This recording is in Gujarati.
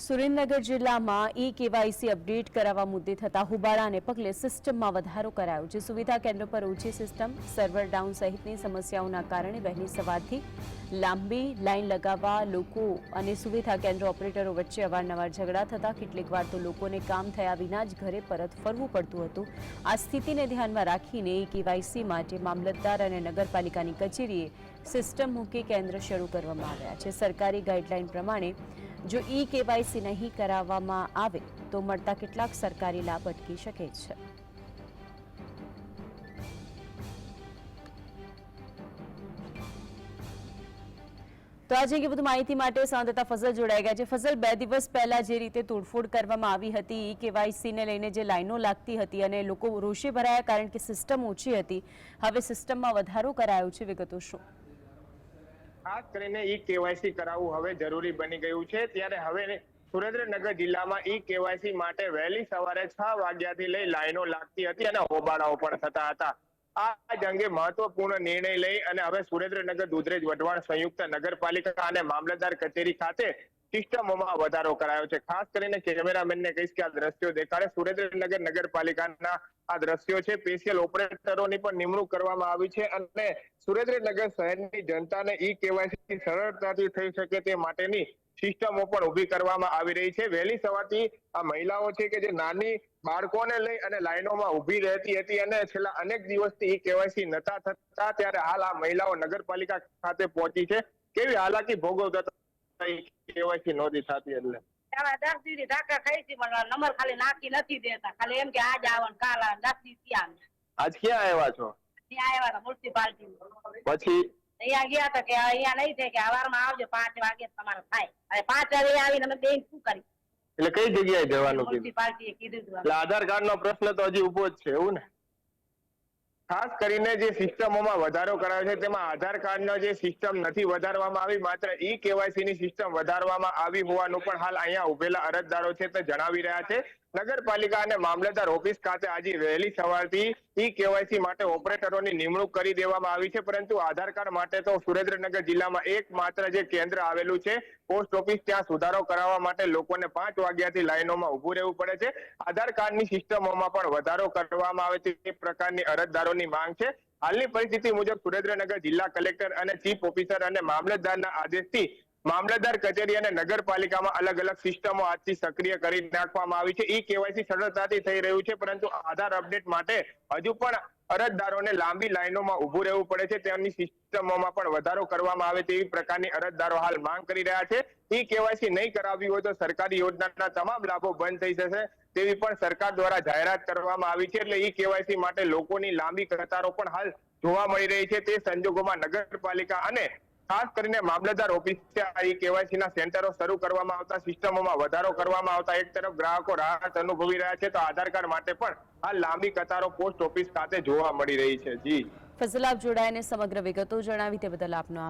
સુરેન્દ્રનગર જિલ્લામાં ઈ કેવાયસી અપડેટ કરાવવા મુદ્દે થતા હુબાળાને પગલે સિસ્ટમમાં વધારો કરાયો છે સુવિધા કેન્દ્ર પર ઓછી સિસ્ટમ, સર્વર ડાઉન સહિતની સમસ્યાઓના કારણે વહેલી સવારથી લાંબી લાઈન લગાવવા લોકો અને સુવિધા કેન્દ્ર ઓપરેટરો વચ્ચે અવારનવાર ઝઘડા થતા કેટલીક વાર તો લોકોને કામ થયા વિના જ ઘરે પરત ફરવું પડતું હતું. આ સ્થિતિને ધ્યાનમાં રાખીને ઈ કેવાયસી માટે મામલતદાર અને નગરપાલિકાની કચેરીએ સિસ્ટમ મૂકી કેન્દ્ર શરૂ કરવામાં આવ્યા છે. સરકારી ગાઈડલાઇન પ્રમાણે જો ઈ કેવાયસી નહીં કરાવવામાં આવે, તો મળતા કેટલાક સરકારી લાભ અટકી શકે છે. તો આજે કે બધું માહિતી માટે સંવાદદાતા ફઝલ જોડાઈ ગયા છે. ફઝલ, બે દિવસ પહેલા જે રીતે તોડફોડ કરવામાં આવી હતી, ઈ કેવાયસી ને લઈને જે લાઈનો લાગતી હતી અને લોકો રોષે ભરાયા કારણ કે સિસ્ટમ ઓછી હતી, હવે સિસ્ટમમાં વધારો કરાયો છે. વિગતો શું? ખાસ કરીને ઈ કેવાયસી કરાવવું હવે જરૂરી બની ગયું છે. ત્યારે હવે સુરેન્દ્રનગર જિલ્લામાં ઈ કેવાયસી માટે વહેલી સવારે છ વાગ્યાથી લઈ લાઈનો લાગતી હતી અને હોબાળાઓ પણ થતા હતા. આ અંગે મહત્વપૂર્ણ નિર્ણય લઈ અને હવે સુરેન્દ્રનગર દુધરેજ વઢવાણ સંયુક્ત નગરપાલિકા અને મામલતદાર કચેરી ખાતે સિસ્ટમોમાં વધારો કરાયો છે. ખાસ કરીને કેમેરામેનને કહીશ કે આ દ્રશ્યો દેખાડે. સુરેન્દ્રનગર નગરપાલિકાના આ દ્રશ્યો છે. સ્પેશિયલ ઓપરેટરોની પણ નિમણૂક કરવામાં આવી છે અને સુરેન્દ્રનગર શહેરની જનતાને ઈ કેવાયસી સરળતાથી થઈ શકે તે માટેની સિસ્ટમો પણ ઊભી કરવામાં આવી રહી છે. વહેલી સવારથી આ મહિલાઓ છે કે જે નાની બાળકોને લઈ અને લાઈનોમાં ઊભી રહેતી હતી અને છેલ્લા અનેક દિવસથી ઈ કેવાયસી નતા થતા, ત્યારે હાલ આ મહિલાઓ નગરપાલિકા ખાતે પહોંચી છે. કેવી હાલાકી ભોગવતા કેવાયસી નોંધી થતી એટલે દસ દી ધક્કા ખાઈ છે પણ નંબર ખાલી નાખી નથી દેતા ખાલી એમ કે આજ આવન કાલ આવન દસ દી ત્યાં આજ ક્યાં આવ્યા છો ત્યાં આવ્યા હતા મ્યુનિસિપાલિટી પછી અહીંયા ગયા હતા કે અહીંયા નહીં થાય કે સવારમાં આવજો પાંચ વાગે તમારે થાય અને પાંચ વાગે આવીને અમે બેન શું કરી એટલે કઈ જગ્યાએ જવાનું કીધું? મ્યુનિસિપાલિટીએ કીધું એટલે આધાર કાર્ડ નો પ્રશ્ન તો હજી ઊભો જ છે એવું ને? ખાસ કરીને જે સિસ્ટમોમાં વધારો કરાયો છે, તેમાં આધાર કાર્ડનો જે સિસ્ટમ નથી વધારવામાં આવી, માત્ર ઈ કેવાયસી ની સિસ્ટમ વધારવામાં આવી હોવાનું પણ હાલ અહીંયા ઉભેલા અરજદારો છે તે જણાવી રહ્યા છે. નગરપાલિકા અને મામલતદાર ઓફિસ ખાતે આજે વહેલી સવારથી ઈ કેવાયસી માટે ઓપરેટરોની નિમણૂક કરી દેવામાં આવી છે, પરંતુ આધાર કાર્ડ માટે તો સુરેન્દ્રનગર જિલ્લામાં એકમાત્ર જે કેન્દ્ર આવેલું છે, પોસ્ટ ઓફિસ ત્યાં સુધારો કરાવવા માટે લોકોને પાંચ વાગ્યાથી લાઈનોમાં ઉભું રહેવું પડે છે. આધાર કાર્ડની સિસ્ટમોમાં પણ વધારો કરવામાં આવે છે તે પ્રકારની અરજદારોની માંગ છે. હાલની પરિસ્થિતિ મુજબ સુરેન્દ્રનગર જિલ્લા કલેક્ટર અને ચીફ ઓફિસર અને મામલતદારના આદેશથી મામલતદાર કચેરી અને નગરપાલિકામાં અલગ અલગ સિસ્ટમો આજથી સક્રિય કરી નાખવામાં આવી છે. ઈ કેવાયસી સરળતાથી થઈ રહ્યું છે, પરંતુ આધાર અપડેટ માટે હજુ પણ અરજદારોને લાંબી લાઈનોમાં ઉભું રહેવું પડે છે. તેમની સિસ્ટમોમાં પણ વધારો કરવામાં આવે તેવી પ્રકારની અરજદારો હાલ માંગ કરી રહ્યા છે. ઈ કેવાયસી નહીં કરાવવી હોય તો સરકારી યોજનાના તમામ લાભો બંધ થઈ જશે તેવી પણ સરકાર દ્વારા જાહેરાત કરવામાં આવી છે. એટલે ઈ કેવાયસી માટે લોકોની લાંબી કતારો પણ હાલ જોવા મળી રહી છે. તે સંજોગોમાં નગરપાલિકા અને ખાસ કરીને મામલતદાર ઓફિસે ઈ કેવાયસી ના સેન્ટરો શરૂ કરવામાં આવતા, સિસ્ટમોમાં વધારો કરવામાં આવતા. એક તરફ ગ્રાહકો રાહત અનુભવી રહ્યા છે, તો આધાર કાર્ડ માટે પણ આ લાંબી કતારો પોસ્ટ ઓફિસ ખાતે જોવા મળી રહી છે. જી. ફઝલ આપ જોડાઈને સમગ્ર વિગતો જણાવી તે બદલ આપનો